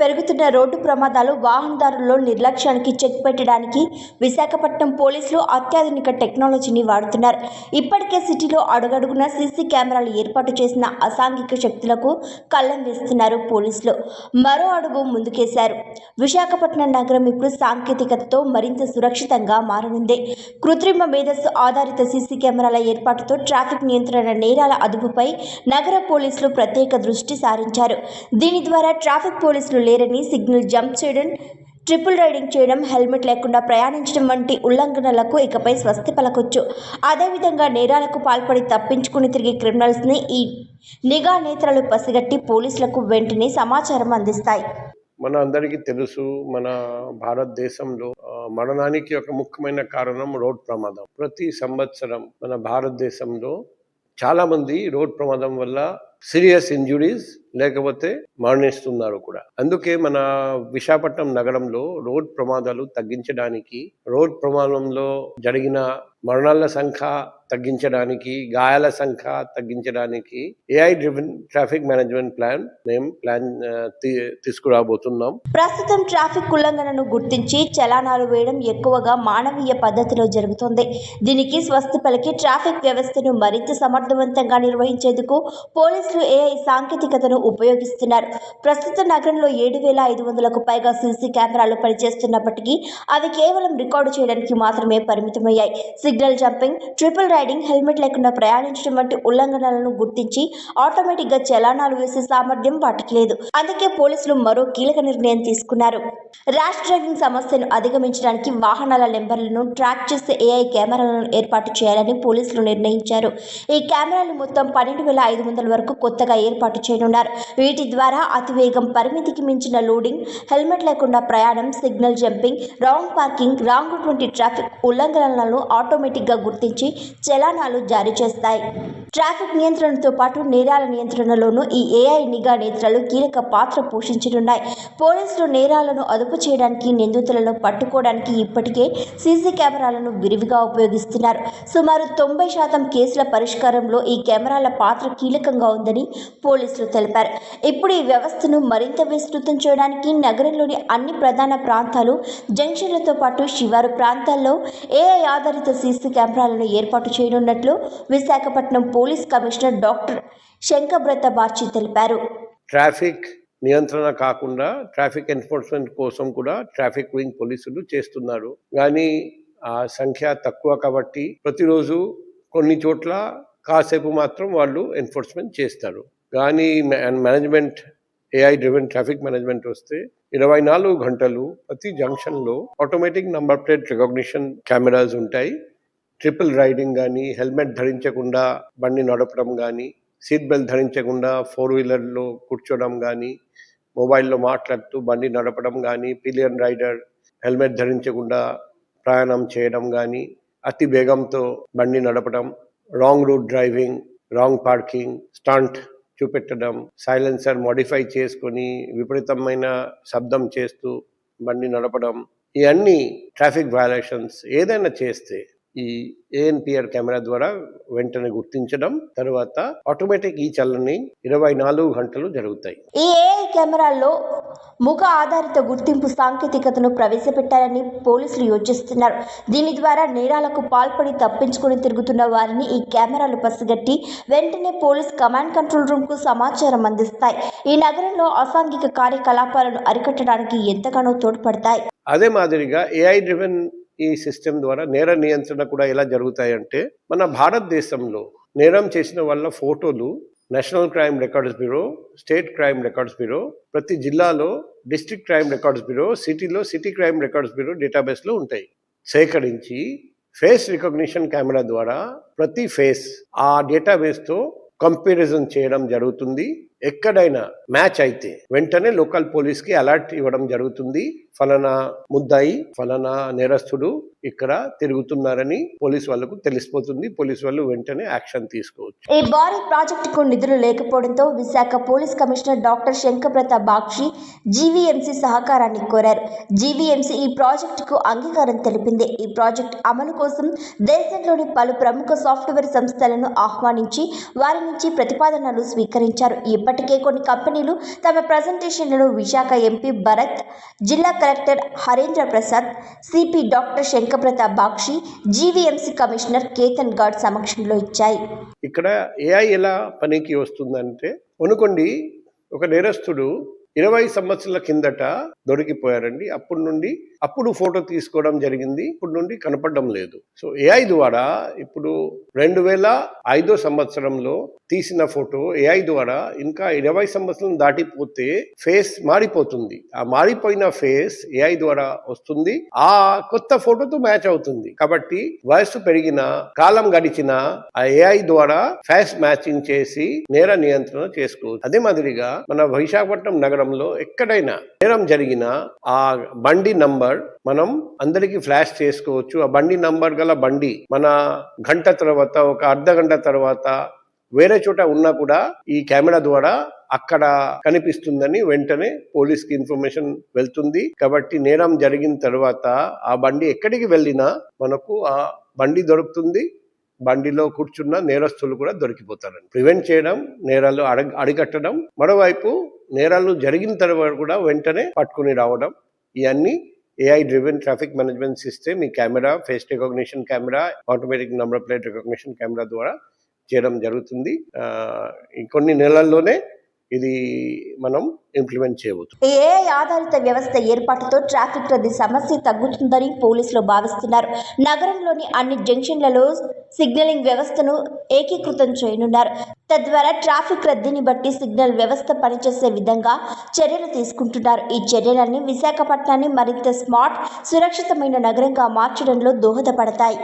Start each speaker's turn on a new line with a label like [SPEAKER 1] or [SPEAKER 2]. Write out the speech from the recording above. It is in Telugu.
[SPEAKER 1] పెరుగుతున్న రోడ్డు ప్రమాదాలు వాహనదారుల్లో నిర్లక్ష్యానికి చెక్ పెట్టడానికి విశాఖపట్నం పోలీసులు అత్యాధునిక టెక్నాలజీని వాడుతున్నారు. ఇప్పటికే సిటీలో అడుగడుగున సీసీ కెమెరాలు ఏర్పాటు చేసిన అసాంఘిక శక్తులకు కళ్ళం వేస్తున్నారు పోలీసులు. మరో అడుగు ముందుకేశారు. విశాఖపట్నం నగరం ఇప్పుడు సాంకేతికతతో మరింత సురక్షితంగా మారనుంది. కృత్రిమ మేధస్సు ఆధారిత సీసీ కెమెరాల ఏర్పాటుతో ట్రాఫిక్ నియంత్రణ నేరాల అదుపుపై నగర పోలీసులు ప్రత్యేక దృష్టి సారించారు. దీని ద్వారా ట్రాఫిక్ పోలీసులు లేరని సిగ్నల్ జంప్ చేయడం ట్రిపుల్ రైడింగ్ చేయడం హెల్మెట్ లేకుండా ప్రయాణించడం వంటి ఉల్లంఘనలకు ఇకపై స్వస్తి పలకొచ్చు. అదేవిధంగా నేరాలకు పాల్పడి తప్పించుకుని తిరిగే క్రిమినల్స్ని ఈ నిఘా నేత్రాలు పసిగట్టి పోలీసులకు వెంటనే సమాచారం అందిస్తాయి.
[SPEAKER 2] మన అందరికీ తెలుసు మన భారతదేశంలో మరణానికి ఒక ముఖ్యమైన కారణం రోడ్ ప్రమాదం. ప్రతి సంవత్సరం మన భారతదేశంలో చాలామంది రోడ్ ప్రమాదం వల్ల సీరియస్ ఇంజురీస్ లేకపోతే మరణిస్తున్నారు కూడా. అందుకే మన విశాఖపట్నం నగరంలో రోడ్ ప్రమాదాలు తగ్గించడానికి రోడ్ ప్రమాదంలో జరిగిన మరణాల సంఖ్య తగ్గించడానికి గాయాల సంఖ్య తగ్గించడానికి AI driven traffic management plan మేము ప్లాన్ తీసుకురాబోతున్నాం.
[SPEAKER 1] ప్రస్తుతం ట్రాఫిక్ ఉల్లంఘనను గుర్తించి చలానాలు వేయడం ఎక్కువగా మానవీయ పద్ధతిలో జరుగుతోంది. దీనికి స్వస్తి పలికి ట్రాఫిక్ వ్యవస్థను మరింత సమర్థవంతంగా నిర్వహించేందుకు పోలీసులు ఏఐ సాంకేతికతను ఉపయోగిస్తున్నారు. ప్రస్తుత నగరంలో ఏడు వేల ఐదు వందలకు పైగా సీసీ కెమెరాలు పనిచేస్తున్నప్పటికీ అవి కేవలం రికార్డు చేయడానికి మాత్రమే పరిమితమయ్యాయి. Signal jumping triple riding helmet లేకుండా ప్రయాణించడం వంటి ఉల్లంఘనలను గుర్తించి ఆటోమేటిక్గా చలానాలు వేసే సామర్థ్యం వాటికి లేదు. అందుకే పోలీసులు మరో కీలక నిర్ణయం తీసుకున్నారు. ర్యాష్ డ్రైవింగ్ సమస్యను అధిగమించడానికి వాహనాల నెంబర్లను ట్రాక్ చేసే ఏఐ కెమెరాలను ఏర్పాటు చేయాలని పోలీసులు నిర్ణయించారు. ఈ కెమెరాలు మొత్తం పన్నెండు వేల ఐదు వందల వరకు కొత్తగా ఏర్పాటు చేయనున్నారు. వీటి ద్వారా అతివేగం పరిమితికి మించిన లోడింగ్ హెల్మెట్ లేకుండా ప్రయాణం signal jumping wrong parking wrong వంటి ట్రాఫిక్ ఉల్లంఘనలను ఆటోమేటిక్గా గుర్తించి చలానాలు జారీ చేస్తాయి. ట్రాఫిక్ నియంత్రణతో పాటు నేరాల నియంత్రణలోనూ ఈ ఏఐ నిఘా నేత్రాలు కీలక పాత్ర పోషించనున్నాయి. పోలీసులు నేరాలను అదుపు చేయడానికి నిందితులను పట్టుకోవడానికి ఇప్పటికే సీసీ కెమెరాలను విరివిగా ఉపయోగిస్తున్నారు. సుమారు తొంభై శాతం కేసుల పరిష్కారంలో ఈ కెమెరాల పాత్ర కీలకంగా ఉందని పోలీసులు తెలిపారు. ఇప్పుడు ఈ వ్యవస్థను మరింత విస్తృతం చేయడానికి నగరంలోని అన్ని ప్రధాన ప్రాంతాలు జంక్షన్లతో పాటు శివారు ప్రాంతాల్లో ఏఐ ఆధారిత సీసీ కెమెరాలను ఏర్పాటు చేయనున్నట్లు Visakhapatnam police commissioner doctor Shankhabrata Bagchi తెలిపారు.
[SPEAKER 2] ట్రాఫిక్ నియంత్రణ కాకుండా ట్రాఫిక్ ఎన్ఫోర్స్మెంట్ కోసం కూడా ట్రాఫిక్ వింగ్ పోలీసులు చేస్తున్నారు. కానీ ఆ సంఖ్య తక్కువ కాబట్టి ప్రతిరోజు కొన్ని చోట్ల కాసేపు మాత్రం వాళ్ళు ఎన్ఫోర్స్మెంట్ చేస్తారు. కానీ management AI driven traffic management వస్తే ఇరవై నాలుగు గంటలు ప్రతి జంక్షన్లో automatic number plate recognition cameras ఉంటాయి. ట్రిపుల్ రైడింగ్ కానీ హెల్మెట్ ధరించకుండా బండి నడపడం కానీ సీట్ బెల్ట్ ధరించకుండా ఫోర్ వీలర్లో కూర్చోవడం కానీ మొబైల్లో మాట్లాడుతూ బండి నడపడం కానీ పిలియన్ రైడర్ హెల్మెట్ ధరించకుండా ప్రయాణం చేయడం కానీ అతి వేగంతో బండి నడపడం wrong route driving wrong parking stunt చూపెట్టడం సైలెన్సర్ మోడిఫై చేసుకొని విపరీతమైన శబ్దం చేస్తూ బండి నడపడం ఇవన్నీ ట్రాఫిక్ వయలేషన్స్ ఏదైనా చేస్తే ఈ ఏఎన్పిఆర్ కెమెరా ద్వారా వెంటనే గుర్తించడం తర్వాత ఆటోమేటిక్ ఈ చల్లని ఇరవై నాలుగు గంటలు జరుగుతాయి.
[SPEAKER 1] ఈ ఏఐ కెమెరాల్లో ముఖ ఆధారిత గుర్తింపు సాంకేతికతను ప్రవేశపెట్టాలని పోలీసులు యోచిస్తున్నారు. దీని ద్వారా నేరాలకు పాల్పడి తప్పించుకుని తిరుగుతున్న వారిని ఈ కెమెరాలు పసిగట్టి వెంటనే పోలీస్ కమాండ్ కంట్రోల్ రూమ్కు సమాచారం అందిస్తాయి. ఈ నగరంలో అసాంఘిక కార్యకలాపాలను అరికట్టడానికి ఎంతగానో తోడ్పడతాయి.
[SPEAKER 2] అదే మాదిరిగా ఏఐ డ్రివెన్ ఈ సిస్టమ్ ద్వారా నేర నియంత్రణ కూడా ఎలా జరుగుతాయంటే మన భారతదేశంలో నేరం చేసిన వాళ్ళ ఫోటోలు national crime records bureau state crime records bureau ప్రతి జిల్లాలో డిస్ట్రిక్ట్ క్రైమ్ రికార్డ్స్ బ్యూరో సిటీలో సిటీ క్రైమ్ రికార్డ్స్ బ్యూరో డేటాబేస్లో ఉంటాయి. సేకరించి ఫేస్ రికగ్నిషన్ కెమెరా ద్వారా ప్రతి ఫేస్ ఆ డేటాబేస్తో కంపారిజన్ చేయడం జరుగుతుంది. ఎక్కడైనా మ్యాచ్ అయితే వెంటనే లోకల్ పోలీస్కి అలర్ట్ ఇవ్వడం జరుగుతుంది. ఫలానా ముద్దాయి ఫలానా నేరస్తుడు ఇక్కడ తిరుగుతున్నారని పోలీస్ వాళ్ళకు తెలిసిపోతుంది. పోలీస్ వాళ్ళు వెంటనే యాక్షన్ తీసుకోవచ్చు.
[SPEAKER 1] ఈ భారీ ప్రాజెక్టుకు నిధులు లేకపోవడంతో Visakha police commissioner doctor Shankhabrata Bagchi GVMC సహకారాన్ని కోరారు. జీవీఎంసీ ఈ ప్రాజెక్టుకు అంగీకారం తెలిపింది. ఈ ప్రాజెక్ట్ అమలు కోసం దేశంలోని పలు ప్రముఖ సాఫ్ట్వేర్ సంస్థలను ఆహ్వానించి వారి నుంచి ప్రతిపాదనలు స్వీకరించారు. ఇప్పటి ఇప్పటికే కొన్ని కంపెనీలు తమ ప్రజెంటేషన్లను విశాఖ ఎంపీ భరత్ జిల్లా collector Harendra Prasad CP doctor Shankhabrata Bagchi GVMC commissioner Ketan Goud సమక్షంలో ఇచ్చాయి.
[SPEAKER 2] ఇక్కడ ఏఐ ఎలా పనికి వస్తుందంటే అనుకోండి ఒక నేరస్తుడు ఇరవై సంవత్సరాల కిందట దొరికిపోయారండి. అప్పటి నుండి అప్పుడు ఫోటో తీసుకోవడం జరిగింది. ఇప్పుడు నుండి కనపడడం లేదు. సో ఏఐ ద్వారా ఇప్పుడు రెండు వేల ఐదో సంవత్సరంలో తీసిన ఫోటో ఏఐ ద్వారా ఇంకా ఇరవై సంవత్సరం దాటిపోతే ఫేస్ మారిపోతుంది. ఆ మారిపోయిన ఫేస్ ఏఐ ద్వారా వస్తుంది. ఆ కొత్త ఫోటోతో మ్యాచ్ అవుతుంది. కాబట్టి వయస్సు పెరిగిన కాలం గడిచిన ఆ ఏఐ ద్వారా ఫేస్ మ్యాచింగ్ చేసి నేర నియంత్రణ చేసుకోవచ్చు. అదే మాదిరిగా మన విశాఖపట్నం నగరంలో ఎక్కడైనా నేరం జరిగిన ఆ బండి నంబర్ మనం అందరికి ఫ్లాష్ చేసుకోవచ్చు. ఆ బండి నంబర్ గల బండి మన గంట తర్వాత ఒక అర్ధ గంట తర్వాత వేరే చోట ఉన్నా కూడా ఈ కెమెరా ద్వారా అక్కడ కనిపిస్తుందని వెంటనే పోలీస్కి ఇన్ఫర్మేషన్ వెళ్తుంది. కాబట్టి నేరం జరిగిన తర్వాత ఆ బండి ఎక్కడికి వెళ్ళినా మనకు ఆ బండి దొరుకుతుంది. బండిలో కూర్చున్న నేరస్తులు కూడా దొరికిపోతారని ప్రివెంట్ చేయడం నేరాలు అడ అడిగట్టడం మరోవైపు నేరాలు జరిగిన తర్వాత కూడా వెంటనే పట్టుకుని రావడం ఇవన్నీ AI driven traffic management system ఈ camera face recognition camera automatic number plate recognition camera ద్వారా చేయడం జరుగుతుంది. కొన్ని నెలల్లోనే ఇది మనం ఇంప్లిమెంట్ చేయవచ్చు.
[SPEAKER 1] ఏఐ ఆధారిత వ్యవస్థ ఏర్పాటుతో ట్రాఫిక్ రద్దీ సమస్య తగ్గుతుందని పోలీసులు భావిస్తున్నారు. నగరంలోని అన్ని జంక్షన్లలో సిగ్నలింగ్ వ్యవస్థను ఏకీకృతం చేయనున్నారు. తద్వారా ట్రాఫిక్ రద్దీని బట్టి సిగ్నల్ వ్యవస్థ పనిచేసే విధంగా చర్యలు తీసుకుంటున్నారు. ఈ చర్యలన్నీ విశాఖపట్నాన్ని మరింత స్మార్ట్ సురక్షితమైన నగరంగా మార్చడంలో దోహదపడతాయి.